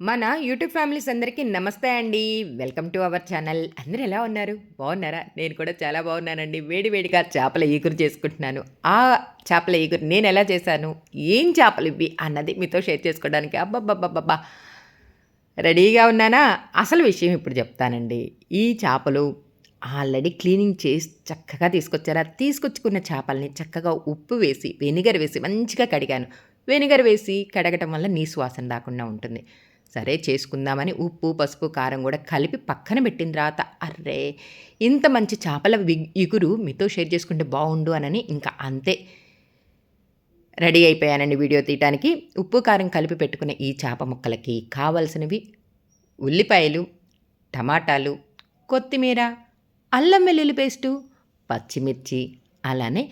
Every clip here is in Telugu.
మన యూట్యూబ్ ఫ్యామిలీస్ అందరికీ నమస్తే అండి. Welcome to our channel. అందరూ ఎలా ఉన్నారు? బాగున్నారా? నేను కూడా చాలా బాగున్నానండి. వేడివేడిగా చేపల ఈగురు చేసుకుంటున్నాను. ఆ చేపల ఈగురు నేను ఎలా చేశాను? ఏం చేపలు ఇవి అన్నది మీతో షేర్ చేసుకోవడానికి. అబ్బబ్బబ్బబ్బా రెడీగా ఉన్నానా? అసలు విషయం ఇప్పుడు చెప్తానండి. ఈ చేపలు ఆల్రెడీ క్లీనింగ్ చేసి చక్కగా తీసుకొచ్చారా? తీసుకొచ్చుకున్న చేపల్ని చక్కగా ఉప్పు వేసి వెనిగర్ వేసి మంచిగా కడిగాను. వెనిగర్ వేసి కడగటం వల్ల నీ సువాసన రాకుండా ఉంటుంది. సరే చేసుకుందామని ఉప్పు పసుపు కారం కూడా కలిపి పక్కన పెట్టిన తర్వాత అర్రే ఇంత మంచి చేపల ఇగురు మీతో షేర్ చేసుకుంటే బాగుండు అనని ఇంకా అంతే. రెడీ అయిపోయానండి వీడియో తీయటానికి. ఉప్పు కారం కలిపి పెట్టుకున్న ఈ చేప ముక్కలకి కావలసినవి ఉల్లిపాయలు టమాటాలు కొత్తిమీర అల్లం వెల్లుల్లి పేస్టు పచ్చిమిర్చి అలానే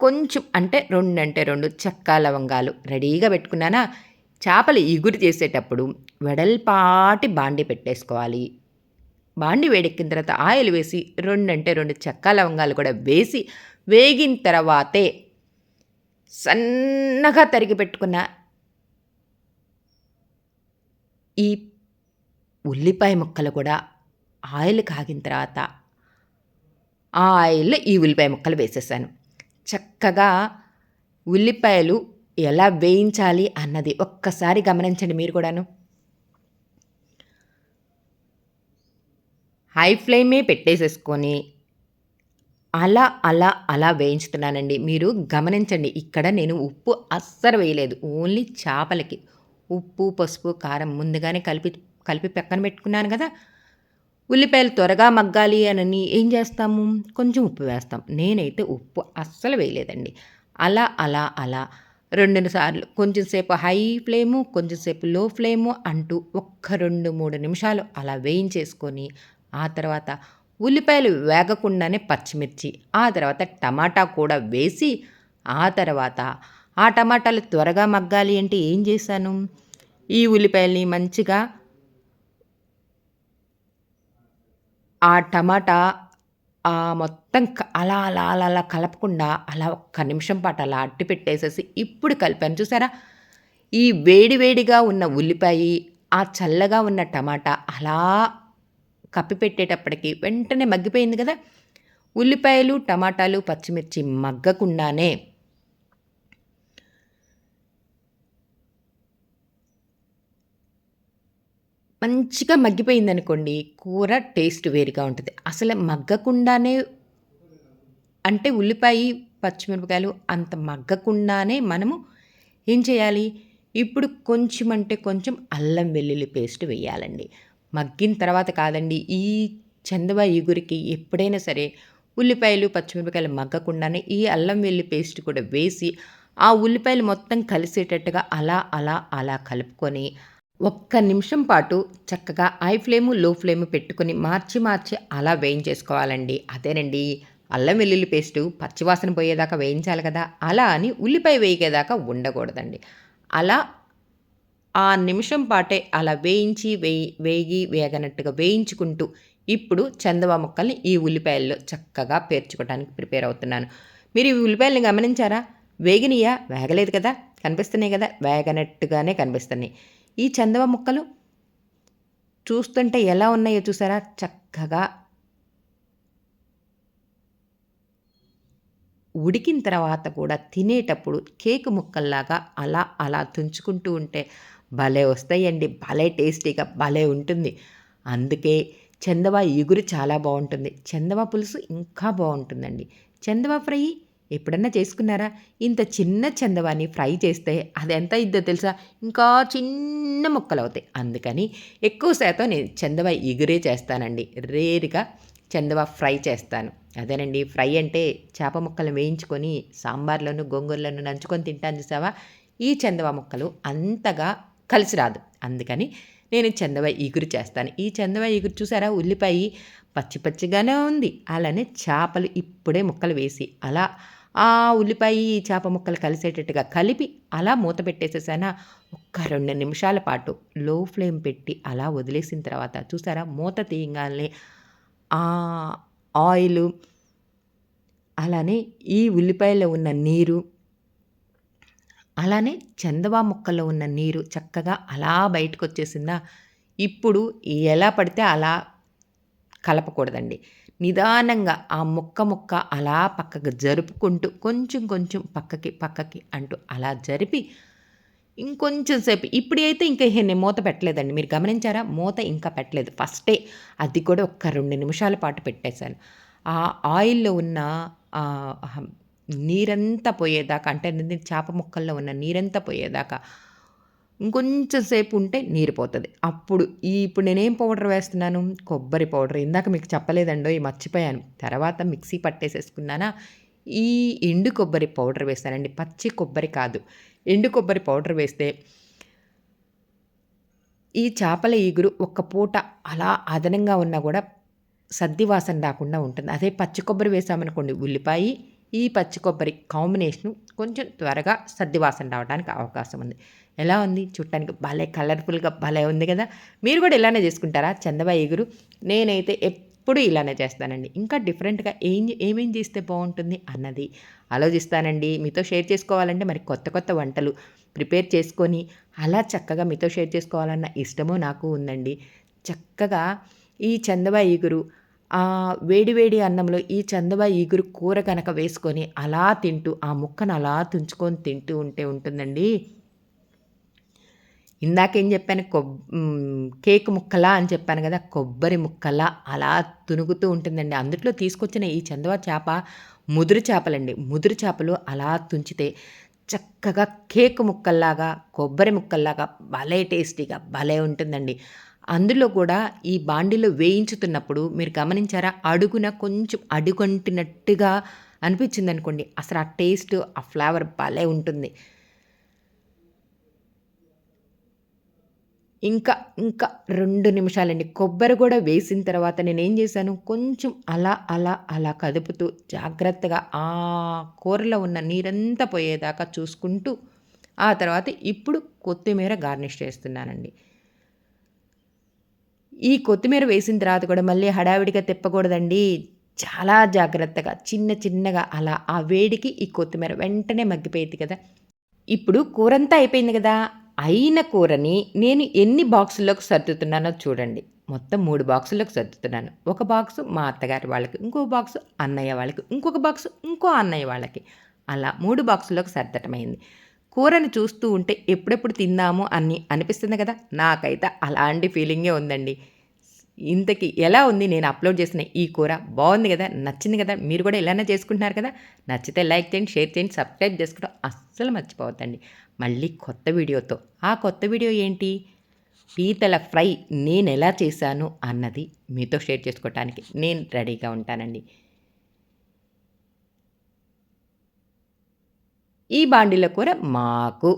కొంచెం అంటే రెండు అంటే రెండు చెక్క లవంగాలు రెడీగా పెట్టుకున్నానా? చేపలు ఇగురు చేసేటప్పుడు వెడల్పాటి బాండి పెట్టేసుకోవాలి. బాండి వేడెక్కిన తర్వాత ఆయిల్ వేసి రెండంటే రెండు చెక్క లవంగాలు కూడా వేసి వేగిన తర్వాతే సన్నగా తరిగి పెట్టుకున్న ఈ ఉల్లిపాయ ముక్కలు కూడా ఆయిల్ కాగిన తర్వాత ఆ ఆయిల్లో ఈ ఉల్లిపాయ ముక్కలు వేసేసాను. చక్కగా ఉల్లిపాయలు ఎలా వేయించాలి అన్నది ఒక్కసారి గమనించండి మీరు కూడాను. హై ఫ్లేమే పెట్టేసేసుకొని అలా అలా అలా వేయించుతున్నానండి. మీరు గమనించండి ఇక్కడ నేను ఉప్పు అస్సలు వేయలేదు. ఓన్లీ చేపలకి ఉప్పు పసుపు కారం ముందుగానే కలిపి కలిపి పక్కన పెట్టుకున్నాను కదా. ఉల్లిపాయలు త్వరగా మగ్గాలి అని ఏం చేస్తాము? కొంచెం ఉప్పు వేస్తాం. నేనైతే ఉప్పు అస్సలు వేయలేదండి. అలా అలా అలా రెండు సార్లు. కొంచెం సేపు హై ఫ్లేము కొంచెం సేపు లో ఫ్లేము అంటూ ఒక్క రెండు మూడు నిమిషాలు అలా వేయించేసుకొని ఆ తర్వాత ఉల్లిపాయలు వేగకుండానే పచ్చిమిర్చి ఆ తర్వాత టమాటా కూడా వేసి ఆ తర్వాత ఆ టమాటాలు త్వరగా మగ్గాలి అంటే ఏం చేశాను? ఈ ఉల్లిపాయల్ని మంచిగా ఆ టమాటా మొత్తం అలా అలా అలా అలా కలపకుండా అలా ఒక్క నిమిషం పాటు అలా అట్టి పెట్టేసేసి ఇప్పుడు కలిపాను. చూసారా? ఈ వేడివేడిగా ఉన్న ఉల్లిపాయ ఆ చల్లగా ఉన్న టమాటా అలా కప్పి పెట్టేటప్పటికి వెంటనే మగ్గిపోయింది కదా? ఉల్లిపాయలు టమాటాలు పచ్చిమిర్చి మగ్గకుండానే మంచిగా మగ్గిపోయిందనుకోండి కూర టేస్ట్ వేరుగా ఉంటుంది. అసలు మగ్గకుండానే అంటే ఉల్లిపాయ పచ్చిమిరపకాయలు అంత మగ్గకుండానే మనము ఏం చేయాలి? ఇప్పుడు కొంచెం అంటే కొంచెం అల్లం వెల్లుల్లి పేస్ట్ వేయాలండి. మగ్గిన తర్వాత కాదండి ఈ చందవ ఈగురికి ఎప్పుడైనా సరే ఉల్లిపాయలు పచ్చిమిరపకాయలు మగ్గకుండానే ఈ అల్లం వెల్లి పేస్ట్ కూడా వేసి ఆ ఉల్లిపాయలు మొత్తం కలిసేటట్టుగా అలా అలా అలా కలుపుకొని ఒక్క నిమిషం పాటు చక్కగా హై ఫ్లేము లో ఫ్లేమ్ పెట్టుకుని మార్చి మార్చి అలా వేయించేసుకోవాలండి. అదేనండి అల్లం వెల్లుల్లి పేస్టు పచ్చివాసన పోయేదాకా వేయించాలి కదా అలా అని ఉల్లిపాయ వేయగేదాకా ఉండకూడదండి. అలా ఆ నిమిషం పాటే అలా వేయించి వేయి వేగి వేగనట్టుగా వేయించుకుంటూ ఇప్పుడు చందవ ముక్కల్ని ఈ ఉల్లిపాయల్లో చక్కగా పేర్చుకోవడానికి ప్రిపేర్ అవుతున్నాను. మీరు ఈ ఉల్లిపాయల్ని గమనించారా? వేగినయా? వేగలేదు కదా కనిపిస్తున్నాయి కదా వేగనట్టుగానే కనిపిస్తున్నాయి. ఈ చందవ ముక్కలు చూస్తుంటే ఎలా ఉన్నాయో చూసారా? చక్కగా ఉడికిన తర్వాత కూడా తినేటప్పుడు కేక్ ముక్కల్లాగా అలా అలా తుంచుకుంటూ ఉంటే భలే వస్తాయండి భలే టేస్టీగా భలే ఉంటుంది. అందుకే చందవ ఇగురు చాలా బాగుంటుంది. చందవ పులుసు ఇంకా బాగుంటుందండి. చందవ ఫ్రై ఎప్పుడన్నా చేసుకున్నారా? ఇంత చిన్న చందవాన్ని ఫ్రై చేస్తే అది ఎంత ఇద్దో తెలుసా? ఇంకా చిన్న ముక్కలు అవుతాయి అందుకని ఎక్కువ శాతం నేను చందవ ఎగురే చేస్తానండి. రేరుగా చందవ ఫ్రై చేస్తాను. అదేనండి ఫ్రై అంటే చేప ముక్కలు వేయించుకొని సాంబార్లోను గోంగూరలోను నంచుకొని తింటాను చూసావా? ఈ చందవ ముక్కలు అంతగా కలిసి రాదు. అందుకని నేను చందవ ఎగురు చేస్తాను. ఈ చందవ ఎగురు చూసారా? ఉల్లిపాయ పచ్చి పచ్చిగానే ఉంది. అలానే చేపలు ఇప్పుడే ముక్కలు వేసి అలా ఆ ఉల్లిపాయ చేప ముక్కలు కలిసేటట్టుగా కలిపి అలా మూత పెట్టేసేసానా? ఒక్క రెండు నిమిషాల పాటు లో ఫ్లేమ్ పెట్టి అలా వదిలేసిన తర్వాత చూసారా? మూత తీయగానే ఆ ఆయిల్ అలానే ఈ ఉల్లిపాయలో ఉన్న నీరు అలానే చందవా ముక్కల్లో ఉన్న నీరు చక్కగా అలా బయటకొచ్చేసిందా? ఇప్పుడు ఎలా పడితే అలా కలపకూడదండి. నిదానంగా ఆ ముక్క ముక్క అలా పక్కకు జరుపుకుంటూ కొంచెం కొంచెం పక్కకి పక్కకి అంటూ అలా జరిపి ఇంకొంచెం సేపు ఇప్పుడైతే ఇంకా నేను మూత పెట్టలేదండి. మీరు గమనించారా? మూత ఇంకా పెట్టలేదు. ఫస్టే అది కూడా ఒక్క రెండు నిమిషాల పాటు పెట్టేశాను. ఆ ఆయిల్లో ఉన్న నీరంతా పోయేదాకా అంటే చేప ముక్కల్లో ఉన్న నీరంతా పోయేదాకా ఇంకొంచెం సేపు ఉంటే నీరు పోతుంది. అప్పుడు ఈ ఇప్పుడు నేనేం పౌడర్ వేస్తున్నాను? కొబ్బరి పౌడర్. ఇందాక మీకు చెప్పలేదండో ఈ మర్చిపోయాను. తర్వాత మిక్సీ పట్టేసేసుకున్నానా? ఈ ఎండు కొబ్బరి పౌడర్ వేస్తానండి. పచ్చి కొబ్బరి కాదు. ఎండు కొబ్బరి పౌడర్ వేస్తే ఈ చేపల ఈగురు ఒక్క పూట అలా అదనంగా ఉన్నా కూడా సద్దివాసన రాకుండా ఉంటుంది. అదే పచ్చి కొబ్బరి వేసామనుకోండి ఉల్లిపాయ ఈ పచ్చి కొబ్బరి కాంబినేషను కొంచెం త్వరగా సర్దివాసన రావడానికి అవకాశం ఉంది. ఎలా ఉంది? చూడటానికి భలే కలర్ఫుల్గా భలే ఉంది కదా! మీరు కూడా ఇలానే చేసుకుంటారా? చందబాయి ఎగురు. నేనైతే ఎప్పుడు ఇలానే చేస్తానండి. ఇంకా డిఫరెంట్గా ఏం ఏమేం చేస్తే బాగుంటుంది అన్నది ఆలోచిస్తానండి. మీతో షేర్ చేసుకోవాలంటే మరి కొత్త కొత్త వంటలు ప్రిపేర్ చేసుకొని అలా చక్కగా మీతో షేర్ చేసుకోవాలన్న ఇష్టమో నాకు ఉందండి. చక్కగా ఈ చందబాయి ఎగురు ఆ వేడి వేడి అన్నంలో ఈ చందవ ఈగురు కూర కనుక వేసుకొని అలా తింటూ ఆ ముక్కను అలా తుంచుకొని తింటూ ఉంటే ఉంటుందండి. ఇందాకేం చెప్పాను? కొబ్ కేక్ ముక్కలా అని చెప్పాను కదా కొబ్బరి ముక్కలా అలా తునుగుతూ ఉంటుందండి. అందుట్లో తీసుకొచ్చిన ఈ చందవ చేప ముదురు చేపలండి. ముదురు చేపలు అలా తుంచితే చక్కగా కేక్ ముక్కల్లాగా కొబ్బరి ముక్కల్లాగా భలే టేస్టీగా భలే ఉంటుందండి. అందులో కూడా ఈ బాండీలో వేయించుతున్నప్పుడు మీరు గమనించారా? అడుగున కొంచెం అడుగంటినట్టుగా అనిపించింది అనుకోండి అసలు ఆ టేస్ట్ ఆ ఫ్లేవర్ భలే ఉంటుంది. ఇంకా ఇంకా రెండు నిమిషాలండి. కొబ్బరి కూడా వేసిన తర్వాత నేనేం చేశాను? కొంచెం అలా అలా అలా కదుపుతూ జాగ్రత్తగా ఆ కూరలో ఉన్న నీరంతా పోయేదాకా చూసుకుంటూ ఆ తర్వాత ఇప్పుడు కొత్తిమీర గార్నిష్ చేస్తున్నానండి. ఈ కొత్తిమీర వేసిన తర్వాత కూడా మళ్ళీ హడావిడిగా తిప్పకూడదండి. చాలా జాగ్రత్తగా చిన్న చిన్నగా అలా ఆ వేడికి ఈ కొత్తిమీర వెంటనే మగ్గిపోయేది కదా. ఇప్పుడు కూరంతా అయిపోయింది కదా. అయిన కూరని నేను ఎన్ని బాక్సుల్లోకి సర్దుతున్నానో చూడండి. మొత్తం మూడు బాక్సుల్లోకి సర్దుతున్నాను. ఒక బాక్స్ మా అత్తగారి వాళ్ళకి ఇంకో బాక్స్ అన్నయ్య వాళ్ళకి ఇంకొక బాక్స్ ఇంకో అన్నయ్య వాళ్ళకి. అలా మూడు బాక్సుల్లోకి సర్దటమైంది. కూరని చూస్తూ ఉంటే ఎప్పుడెప్పుడు తిందాము అని అనిపిస్తుంది కదా? నాకైతే అలాంటి ఫీలింగే ఉందండి. ఇంతకి ఎలా ఉంది? నేను అప్లోడ్ చేసిన ఈ కూర బాగుంది కదా? నచ్చింది కదా? మీరు కూడా ఇలానే చేసుకుంటున్నారు కదా? నచ్చితే లైక్ చేయండి షేర్ చేయండి సబ్స్క్రైబ్ చేసుకోవడం అస్సలు మర్చిపోవద్దండి. మళ్ళీ కొత్త వీడియోతో. ఆ కొత్త వీడియో ఏంటి? పీతల ఫ్రై నేను ఎలా చేశాను అన్నది మీతో షేర్ చేసుకోవటానికి నేను రెడీగా ఉంటానండి. ఈ బాండీల కూర మాకు.